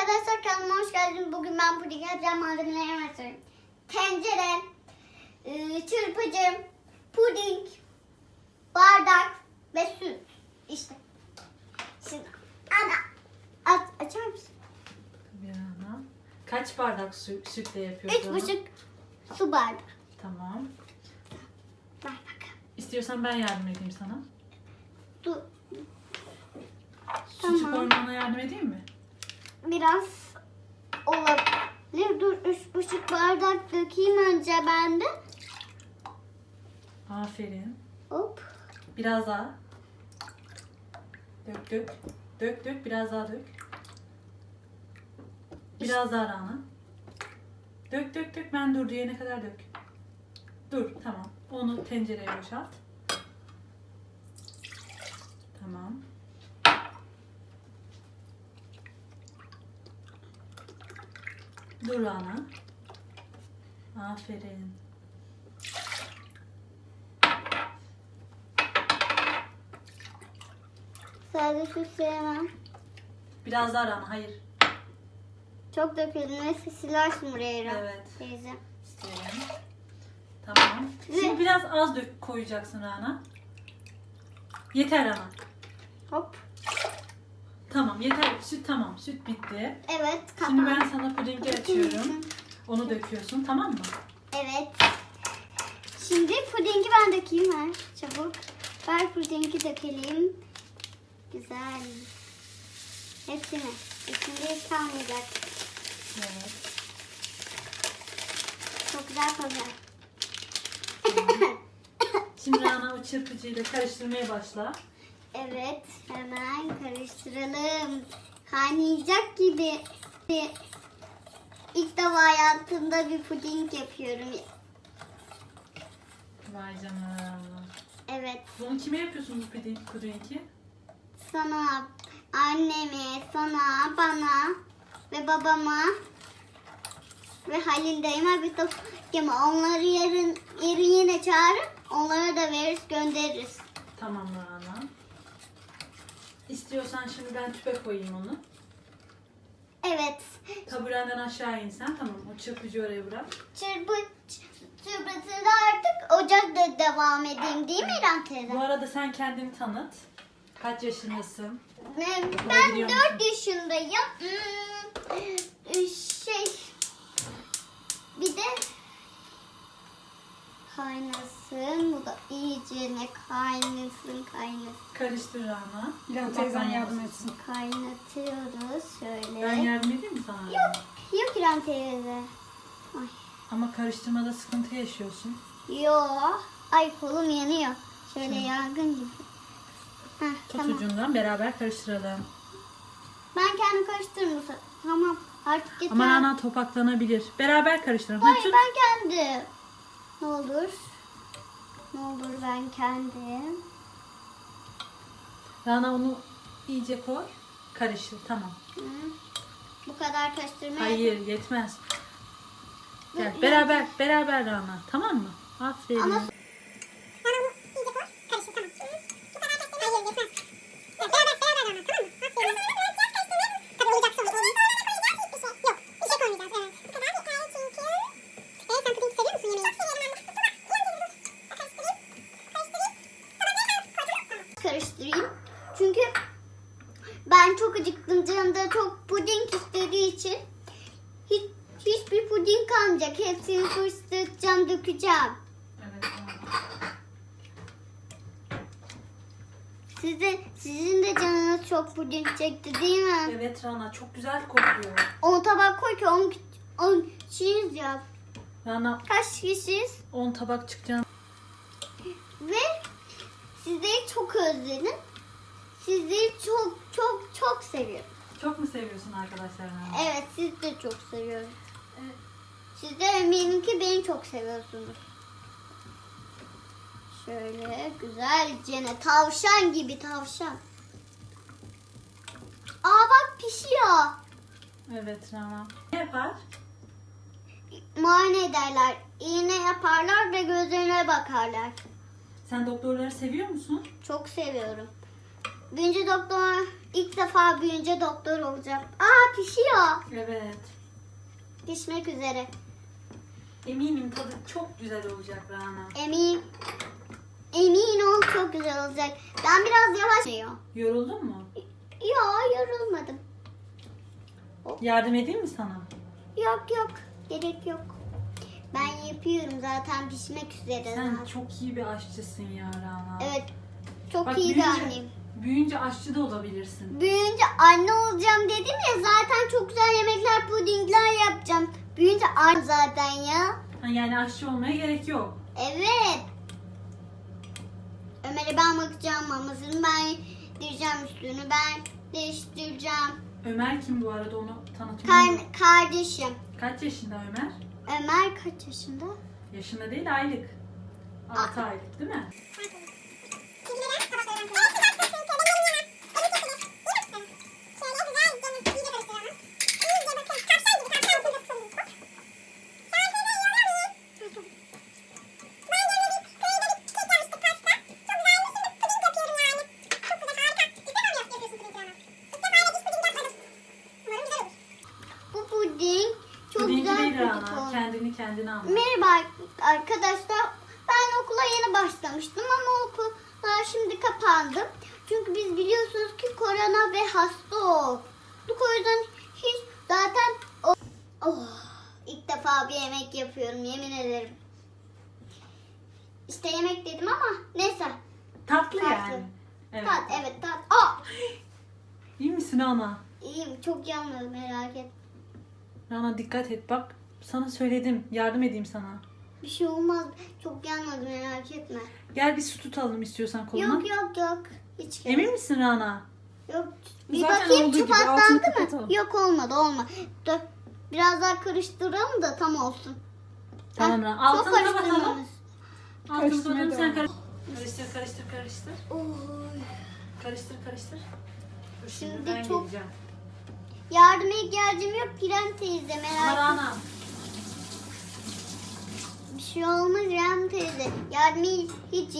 arkadaşlar kanalıma hoş geldiniz. Bugün ben puding yapacağım malzemelerimi göstereyim. Tencere, e, çırpıcı, puding, bardak ve süt. İşte. Şimdi ana aç, açar mısın? Tabii Rana. Kaç bardak su, sütle Üç yapıyorsun? buçuk su bardağı. Tamam. Bakalım. İstiyorsan ben yardım edeyim sana. Dur. Sütü Tamam. koymana yardım edeyim mi? Biraz olabilir. Dur üç buçuk bardak dökeyim önce ben de. Aferin. Hop. Biraz daha. Dök dök. Dök dök biraz daha dök. Biraz daha Rana. Dök dök dök ben dur diyene kadar dök. Dur tamam. Onu tencereye boşalt. Tamam. Dur Rana. Aferin. Sadece sevmem. Biraz daha Rana. Hayır. Çok döküldü. Neyse silersin buraya İrem. Evet. Teyze. İsteyelim. Tamam. Şimdi biraz az dök koyacaksın Rana. Yeter Rana. Hop. Tamam yeter. Süt tamam. Süt bitti. Evet. Kapat. Şimdi ben sana pudingi açıyorum. Onu döküyorsun tamam mı? Evet. Şimdi pudingi ben dökeyim ver. Çabuk. Ver pudingi dökelim. Güzel. Hepsini. İçinde kalmayacak. Evet. Çok güzel kalacak. Şimdi Rana o çırpıcıyla karıştırmaya başla. Evet. Hemen karıştıralım. Kaynayacak gibi. İlk defa hayatımda bir puding yapıyorum. Vay canına. Evet. Bunu kime yapıyorsun bu puding, pudingi? sana, anneme, sana, bana ve babama ve Halil dayıma bir top ama onları yarın, yarın yine çağırıp onlara da veririz göndeririz. Tamam Rana. İstiyorsan şimdi ben tüpe koyayım onu. Evet. Taburenden aşağı insen tamam. O çırpıcı oraya bırak. Çırpı çırpıtında artık ocakta devam edeyim değil mi İrem teyze? Bu arada sen kendini tanıt. Kaç yaşındasın? Ben, ben gidiyor 4 yaşındayım. Hmm, şey bir de kaynasın. Bu da iyice ne kaynasın kaynasın. Karıştır Rana. İlhan teyzen yardım etsin. Kaynatıyoruz şöyle. Ben yardım edeyim mi sana? Yok, yok İrem teyze. Ay. Ama karıştırmada sıkıntı yaşıyorsun. Yok. Ay kolum yanıyor. Şöyle yangın gibi. Heh, Tut tamam. ucundan beraber karıştıralım. Ben kendim karıştırırım. bu sefer. Tamam. Artık yeter. Ama Rana topaklanabilir. Beraber karıştıralım. Hayır Hadi tut. ben kendim. Ne olur. Ne olur ben kendim. Rana onu iyice koy. Karıştır. Tamam. Hı. Bu kadar karıştırmaya. Hayır yetmez. Gel beraber beraber Rana. Tamam mı? Aferin. Ama karıştırayım. Çünkü ben çok acıktım. Canım da çok puding istediği için hiç, hiçbir puding kalmayacak. Hepsini fırlatacağım, dökeceğim. Evet. Size, sizin de canınız çok puding çekti değil mi? Evet Rana çok güzel kokuyor. 10 tabak koy ki 10 10 kişiyiz ya. Rana Kaç kişiyiz? 10 tabak çıkacağını Ve sizleri çok özledim. Sizleri çok çok çok seviyorum. çok mu seviyorsun arkadaşlar Rana? Evet siz de çok seviyorum. Evet. Siz de eminim ki beni çok seviyorsunuz. Şöyle güzelce tavşan gibi tavşan. Aa bak pişiyor. Evet Rana. Ne yapar? Muayene ederler. İğne yaparlar ve gözlerine bakarlar. Sen doktorları seviyor musun? Çok seviyorum. büyünce doktor ilk defa büyünce doktor olacağım. Aa pişiyor. Evet. Pişmek üzere. Eminim tadı çok güzel olacak Rana. Emin. Emin ol çok güzel olacak. Ben biraz yavaş yiyor. Yoruldun mu? Ya yorulmadım. Yardım edeyim mi sana? Yok yok. Gerek yok. Ben yapıyorum zaten pişmek üzere. Sen zaten. çok iyi bir aşçısın ya Rana. Evet. Çok Bak, iyi bir büyüyünce- anneyim. Büyüyünce aşçı da olabilirsin. Büyüyünce anne olacağım dedim ya zaten çok güzel yemekler, pudingler yapacağım. Büyüyünce anne zaten ya. Ha, yani aşçı olmaya gerek yok. Evet. Ömer'e ben bakacağım mamasını ben yedireceğim üstünü ben değiştireceğim. Ömer kim bu arada onu tanıtayım. Kar- kardeşim. Kaç yaşında Ömer? Ömer kaç yaşında? Yaşında değil aylık. 6 aylık değil mi? Kendine anlat. Merhaba arkadaşlar. Ben okula yeni başlamıştım ama okullar şimdi kapandı. Çünkü biz biliyorsunuz ki korona ve hasta olduk. O yüzden hiç zaten oh, ilk defa bir yemek yapıyorum yemin ederim. İşte yemek dedim ama neyse. Tatlı Tatlı. yani. Evet. Tat evet tat. Aa, İyi misin Rana? iyiyim çok yanmadı merak et. Rana dikkat et bak. Sana söyledim. Yardım edeyim sana. Bir şey olmaz. Çok yanmadı merak etme. Gel bir su tutalım istiyorsan koluna. Yok yok yok. Hiç gerek Emin misin Rana? Yok. Bir Zaten bakayım olduğu gibi altını patlandı kapatalım. mı? Yok olmadı olmadı. Dur. Biraz daha karıştıralım da tam olsun. Tamam Rana. çok Altını kapatalım. karıştırmamız. Altını Karıştırmaya kapatalım. Sen devam. karıştır. Karıştır karıştır karıştır. Oy. Karıştır karıştır. Dur şimdi, Şimdi ben çok- geleceğim. Yardıma ihtiyacım yok Piren teyze merak etme. Rana. Bir şey olmaz İrem teyze. Yardıma hiç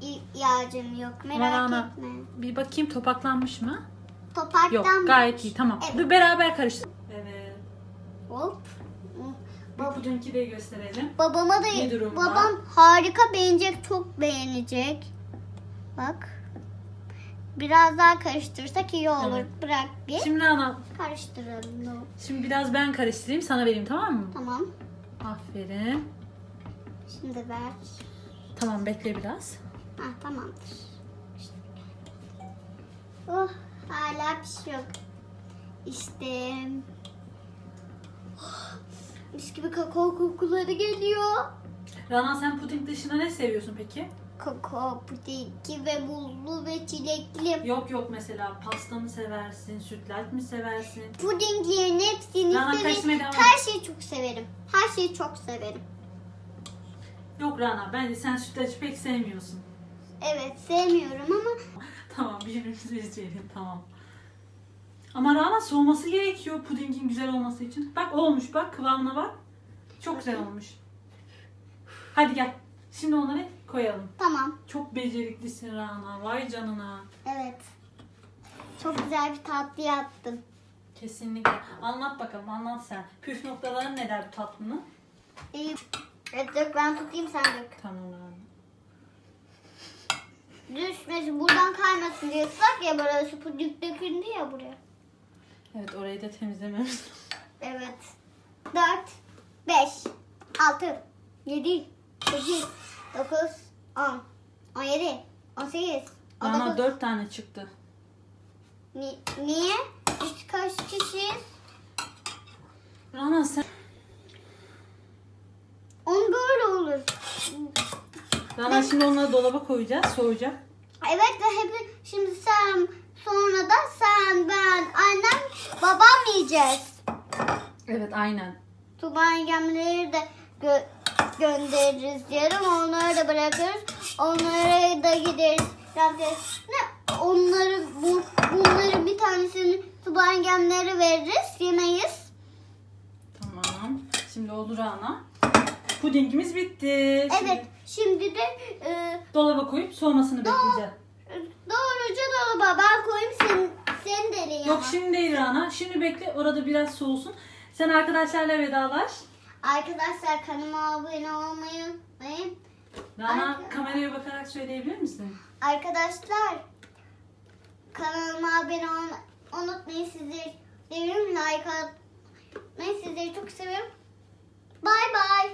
ihtiyacım yok merak Rana. etme. Bir bakayım topaklanmış mı? Topaktan Yok gayet iyi tamam. Evet. Dur beraber karıştır. Evet. Hop. Bir pudingi de gösterelim. Babama da Ne durumda? babam harika beğenecek, çok beğenecek. Bak. Biraz daha karıştırsak iyi olur. Evet. Bırak bir. Şimdi Rana. Karıştıralım. Şimdi biraz ben karıştırayım sana vereyim tamam mı? Tamam. Aferin. Şimdi ver. Tamam bekle biraz. Ha tamamdır. Oh hala pişiyor. İşte. Oh, mis gibi kakao kokuları geliyor. Rana sen puding dışında ne seviyorsun peki? Kakao pudingi ve buzlu ve çilekli. Yok yok mesela pasta mı seversin, sütlaç mı seversin? Pudinglerin hepsini Rana, severim. devam Her şeyi çok severim. Her şeyi çok severim. Yok Rana bence sen sütlacı pek sevmiyorsun. Evet sevmiyorum ama Tamam birbirimizi izleyelim tamam. Ama Rana soğuması gerekiyor pudingin güzel olması için. Bak olmuş bak kıvamına bak. Çok güzel olmuş. Hadi gel. Şimdi onları koyalım. tamam. Çok beceriklisin Rana. Vay canına. Evet. Çok güzel bir tatlı yaptım. Kesinlikle. Anlat bakalım anlat sen. Püf noktaları neler bu tatlının? İyi. Evet dök ben tutayım sen dök. Tamam Rana. Düşmesin buradan kaymasın diye ıslak ya burası puding döküldü ya buraya. Evet orayı da temizlememiz. Evet. 4, 5, 6, 7, 8, 9, 10, 17, 18, Rana 19. dört tane çıktı. Ni- niye? Biz kaç kişiyiz? Rana sen... On böyle olur. Rana şimdi onları dolaba koyacağız. Soğuyacak. Evet ve hep şimdi sen sonra da sen ben annem babam yiyeceğiz. Evet aynen. Tuba yengemleri de gö- göndeririz yarım onları da bırakırız. Onlara da gideriz. Ne onları bu, bunların bir tanesini Tuba yengemlere veririz yemeyiz. Tamam. Şimdi oldu Rana. Pudingimiz bitti. Şimdi Evet şimdi de e, dolaba koyup soğumasını bekleyeceğiz. doğruca baba ben koyayım sen, sen de elin Yok şimdi değil Rana. Şimdi bekle orada biraz soğusun. Sen arkadaşlarla vedalaş. Arkadaşlar kanalıma abone olmayı unutmayın. Rana Ay- kameraya bakarak söyleyebilir misin? Arkadaşlar kanalıma abone olmayı unutmayın. Sizleri seviyorum. Like atmayı sizleri çok seviyorum. Bay bay.